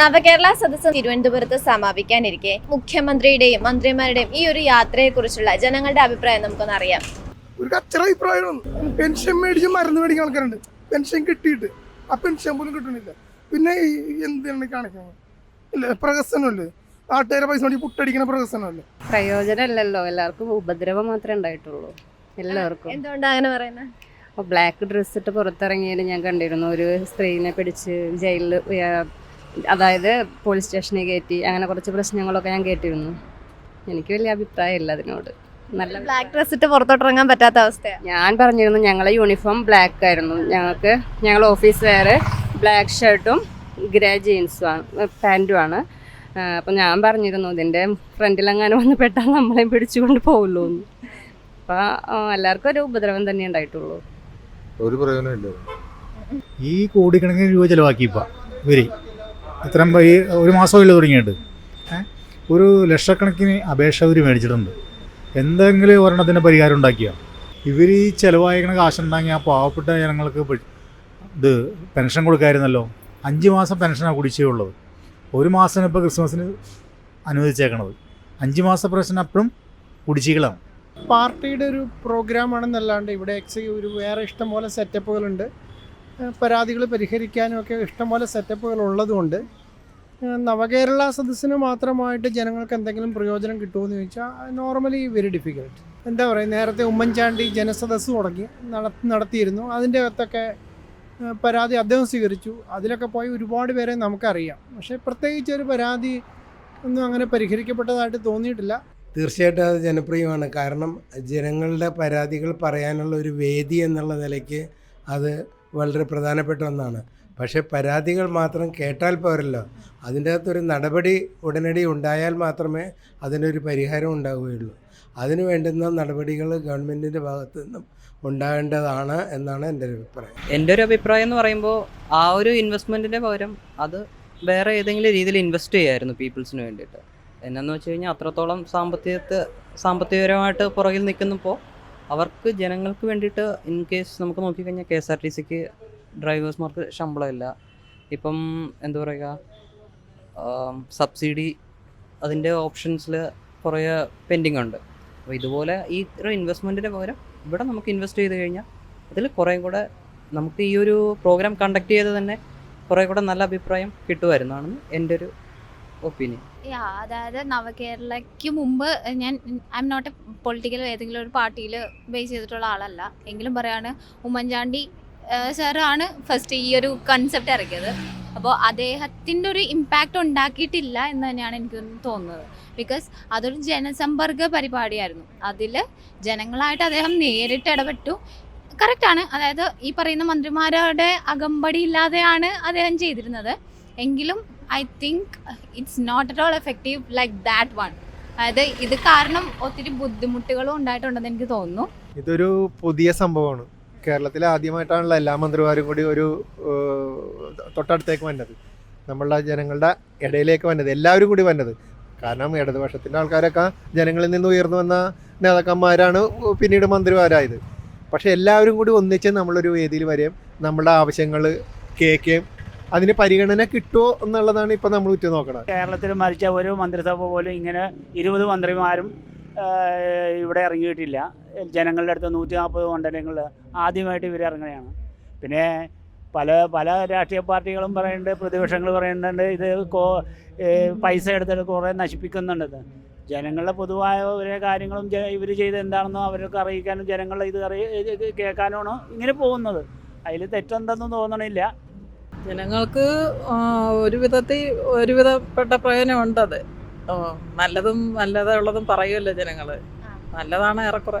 നവകേരള സദസ്സ് തിരുവനന്തപുരത്ത് സമാപിക്കാനിരിക്കെ. മുഖ്യമന്ത്രിയുടെയും മന്ത്രിമാരുടെയും ഈ ഒരു യാത്രയെക്കുറിച്ചുള്ള ജനങ്ങളുടെ അഭിപ്രായം നമുക്കൊന്ന് അറിയാം. ഒരു കച്ചറ അഭിപ്രായമാണ്. പെൻഷൻ മേടിച്ച് മരുന്ന് മേടിക്കുന്ന ആൾക്കാരുണ്ട്. പെൻഷൻ കിട്ടിയിട്ട് ആ പെൻഷൻ പോലും കിട്ടണില്ല പിന്നെ ഈ എന്താണ് കാണിക്കുന്നത് ഇല്ല പ്രഹസനമല്ലേ? നാട്ടുകാരെ പൈസ വേണ്ടി പുട്ടടിക്കുന്ന പ്രഹസനമല്ലേ? പ്രയോജനമല്ലല്ലോ. എല്ലാവർക്കും ഉപദ്രവം മാത്രമേ ഉണ്ടായിട്ടുള്ളൂ. എല്ലാവർക്കും. എന്തുകൊണ്ടാണ് അങ്ങനെ പറയുന്നത് അപ്പോൾ ബ്ലാക്ക് ഡ്രസ്സ് ഇട്ട് പുറത്തിറങ്ങിയതിൽ ഞാൻ കണ്ടിരുന്നു. ഒരു സ്ത്രീനെ പിടിച്ച് ജയിലിൽ അതായത് പോലീസ് സ്റ്റേഷനിൽ കയറ്റി അങ്ങനെ കുറച്ച് പ്രശ്നങ്ങളൊക്കെ ഞാൻ കേട്ടിരുന്നു. എനിക്ക് വലിയ അഭിപ്രായമില്ല അതിനോട്. നല്ല ബ്ലാക്ക് ഡ്രസ് ഇട്ട് പുറത്തോട്ടിറങ്ങാൻ പറ്റാത്ത അവസ്ഥയാണ് ഞാൻ പറഞ്ഞിരുന്നു ഞങ്ങളെ യൂണിഫോം ബ്ലാക്ക് ആയിരുന്നു. ഞങ്ങൾക്ക് ഞങ്ങൾ ഓഫീസ് വേറെ ബ്ലാക്ക് ഷർട്ടും ഗ്രേ ജീൻസുമാണ് പാന്റുമാണ് അപ്പം ഞാൻ പറഞ്ഞിരുന്നു ഇതിന്റെ ഫ്രണ്ടിലെങ്ങാനും വന്ന് പെട്ടാൽ നമ്മളെയും പിടിച്ചുകൊണ്ട് പോകുള്ളൂ എന്ന്. അപ്പം എല്ലാവർക്കും ഒരു ഉപദ്രവം തന്നെ ഉണ്ടായിട്ടുള്ളൂ. ഒരു പ്രയോജനമില്ല ഈ കോടിക്കണക്കിന് രൂപ ചിലവാക്കിയപ്പോൾ ഇവർ ഇത്രയും ഈ ഒരു മാസമില്ല തുടങ്ങിയിട്ട്? ഒരു ലക്ഷക്കണക്കിന് അപേക്ഷ അവർ മേടിച്ചിട്ടുണ്ട്. എന്തെങ്കിലും ഒരെണ്ണത്തിന് പരിഹാരം ഉണ്ടാക്കിയോ? ഇവർ ഈ ചിലവായിക്കണ കാശുണ്ടെങ്കിൽ ആ പാവപ്പെട്ട ജനങ്ങൾക്ക് ഇത് പെൻഷൻ കൊടുക്കാമായിരുന്നല്ലോ അഞ്ച് മാസം പെൻഷനാണ് കുടിശ്ശികയുള്ളത് ഒരു മാസം ഇപ്പോൾ ക്രിസ്മസിന് അനുവദിച്ചേക്കണത്. അഞ്ച് മാസ പെൻഷൻ അപ്പോഴും കുടിശ്ശികളാണ്. പാർട്ടിയുടെ ഒരു പ്രോഗ്രാമാണെന്നല്ലാണ്ട് ഇവിടെ എക്സ് ഒരു വേറെ ഇഷ്ടംപോലെ സെറ്റപ്പുകളുണ്ട് പരാതികൾ പരിഹരിക്കാനും ഒക്കെ ഇഷ്ടംപോലെ സെറ്റപ്പുകൾ ഉള്ളതുകൊണ്ട് നവകേരള സദസ്സിന് മാത്രമായിട്ട് ജനങ്ങൾക്ക് എന്തെങ്കിലും പ്രയോജനം കിട്ടുമെന്ന് ചോദിച്ചാൽ നോർമലി വെരി ഡിഫിക്കൽട്ട് എന്താ പറയുക നേരത്തെ ഉമ്മൻചാണ്ടി ജനസദസ്സ് തുടങ്ങി നട- നടത്തിയിരുന്നു. അതിന്റെ അകത്തൊക്കെ പരാതി അദ്ദേഹം സ്വീകരിച്ചു. അതിലൊക്കെ പോയി ഒരുപാട് പേരെ നമുക്കറിയാം. പക്ഷേ പ്രത്യേകിച്ച് ഒരു പരാതി ഒന്നും അങ്ങനെ പരിഹരിക്കപ്പെട്ടതായിട്ട് തോന്നിയിട്ടില്ല. തീർച്ചയായിട്ടും അത് ജനപ്രിയമാണ്. കാരണം ജനങ്ങളുടെ പരാതികൾ പറയാനുള്ള ഒരു വേദി എന്നുള്ള നിലയ്ക്ക് അത് വളരെ പ്രധാനപ്പെട്ട ഒന്നാണ്. പക്ഷേ പരാതികൾ മാത്രം കേട്ടാൽ പോരല്ലോ. അതിന്റെ അകത്തൊരു നടപടി ഉടനടി ഉണ്ടായാൽ മാത്രമേ അതിനൊരു പരിഹാരം ഉണ്ടാവുകയുള്ളൂ. അതിനു വേണ്ടുന്ന നടപടികൾ ഗവൺമെന്റിന്റെ ഭാഗത്തു നിന്നും ഉണ്ടാകേണ്ടതാണ് എന്നാണ് എന്റെ ഒരു അഭിപ്രായം. എന്റെ ഒരു അഭിപ്രായം എന്ന് പറയുമ്പോൾ ആ ഒരു ഇൻവെസ്റ്റ്മെന്റിന്റെ പകരം അത് വേറെ ഏതെങ്കിലും രീതിയിൽ ഇൻവെസ്റ്റ് ചെയ്യായിരുന്നു പീപ്പിൾസിന് വേണ്ടിയിട്ട്. എന്നാന്ന് വെച്ച് കഴിഞ്ഞാൽ അത്രത്തോളം സാമ്പത്തികത്തെ സാമ്പത്തികപരമായിട്ട് പുറകിൽ നിൽക്കുന്നപ്പോൾ അവർക്ക് ജനങ്ങൾക്ക് വേണ്ടിയിട്ട് ഇൻ കേസ് നമുക്ക് നോക്കിക്കഴിഞ്ഞാൽ കെ എസ് ആർ ടി സിക്ക് ഡ്രൈവേഴ്സ്മാർക്ക് ശമ്പളമില്ല. ഇപ്പം എന്താ പറയുക സബ്സിഡി അതിന്റെ ഓപ്ഷൻസിൽ കുറേ പെൻഡിങ് ഉണ്ട് അപ്പോൾ ഇതുപോലെ ഈ ഒരു ഇൻവെസ്റ്റ്മെന്റിന് പകരം ഇവിടെ നമുക്ക് ഇൻവെസ്റ്റ് ചെയ്ത് കഴിഞ്ഞാൽ അതിൽ കുറേ കൂടെ നമുക്ക് ഈ ഒരു പ്രോഗ്രാം കണ്ടക്ട് ചെയ്ത് തന്നെ കുറേ കൂടെ നല്ല അഭിപ്രായം കിട്ടുമായിരുന്നാണെന്ന് എന്റെ ഒരു ഒപ്പീനിയൻ. യാ അതായത് നവകേരളയ്ക്ക് മുമ്പ് ഞാൻ I M not a political ഏതെങ്കിലും ഒരു പാർട്ടിയിൽ ബേസ് ചെയ്തിട്ടുള്ള ആളല്ല. എങ്കിലും പറയാണ് ഉമ്മൻചാണ്ടി സാറാണ് ഫസ്റ്റ് ഈ ഒരു കൺസെപ്റ്റ് ഇറക്കിയത്. അപ്പോൾ അദ്ദേഹത്തിന്റെ ഒരു ഇമ്പാക്റ്റ് ഉണ്ടാക്കിയിട്ടില്ല എന്ന് തന്നെയാണ് എനിക്ക് തോന്നുന്നത്. ബിക്കോസ് അതൊരു ജനസമ്പർക്ക പരിപാടിയായിരുന്നു. അതിൽ ജനങ്ങളായിട്ട് അദ്ദേഹം നേരിട്ട് ഇടപെട്ടു. കറക്റ്റാണ് അതായത് ഈ പറയുന്ന മന്ത്രിമാരുടെ അകമ്പടി ഇല്ലാതെയാണ് അദ്ദേഹം ചെയ്തിരുന്നത്. എങ്കിലും I think it's not at all effective like that one അതായത് ഇത് കാരണം ഒത്തിരി ബുദ്ധിമുട്ടുകളും ഉണ്ടായിട്ടുണ്ടെന്ന് എനിക്ക് തോന്നുന്നു. ഇതൊരു പുതിയ സംഭവമാണ്. കേരളത്തിൽ ആദ്യമായിട്ടാണല്ലോ എല്ലാ മന്ത്രിമാരും കൂടി ഒരു തൊട്ടടുത്തേക്ക് വന്നത്. നമ്മളുടെ ജനങ്ങളുടെ ഇടയിലേക്ക് വന്നത് എല്ലാവരും കൂടി വന്നത്. കാരണം ഇടതുപക്ഷത്തിന്റെ ആൾക്കാരൊക്കെ ജനങ്ങളിൽ നിന്ന് ഉയർന്നു വന്ന നേതാക്കന്മാരാണ് പിന്നീട് മന്ത്രിമാരായത്. പക്ഷേ എല്ലാവരും കൂടി ഒന്നിച്ച് നമ്മളൊരു വേദിയിൽ വരെയും നമ്മുടെ ആവശ്യങ്ങൾ കേൾക്കുകയും അതിന് പരിഗണന കിട്ടുമോ എന്നുള്ളതാണ് ഇപ്പം നമ്മൾ ഉറ്റു നോക്കണത്. കേരളത്തിൽ മരിച്ച ഒരു മന്ത്രിസഭ പോലും ഇങ്ങനെ ഇരുപത് മന്ത്രിമാരും ഇവിടെ ഇറങ്ങിയിട്ടില്ല. ജനങ്ങളുടെ അടുത്ത് നൂറ്റി നാൽപ്പത് മണ്ഡലങ്ങൾ ആദ്യമായിട്ട് ഇവർ ഇറങ്ങുകയാണ്. പിന്നെ പല പല രാഷ്ട്രീയ പാർട്ടികളും പറയുന്നുണ്ട് പ്രതിപക്ഷങ്ങൾ പറയുന്നുണ്ട് ഇത് കോ പൈസ എടുത്തിട്ട് കുറേ നശിപ്പിക്കുന്നുണ്ടെന്ന് ജനങ്ങളുടെ പൊതുവായ ഓരോ കാര്യങ്ങളും ഇവർ ചെയ്ത് എന്താണെന്നോ അവർക്ക് അറിയിക്കാനും ജനങ്ങളെ ഇത് അറിയ കേൾക്കാനാണോ ഇങ്ങനെ പോകുന്നത്. അതിൽ തെറ്റെന്തെന്നും തോന്നണില്ല. ജനങ്ങൾക്ക് ഒരു വിധത്തിൽ ഒരുവിധപ്പെട്ട പ്രയോജനമുണ്ടത് അത്. നല്ലതും നല്ലതുള്ളതും പറയുമല്ലോ ജനങ്ങൾ നല്ലതാണ് ഏറെക്കുറെ.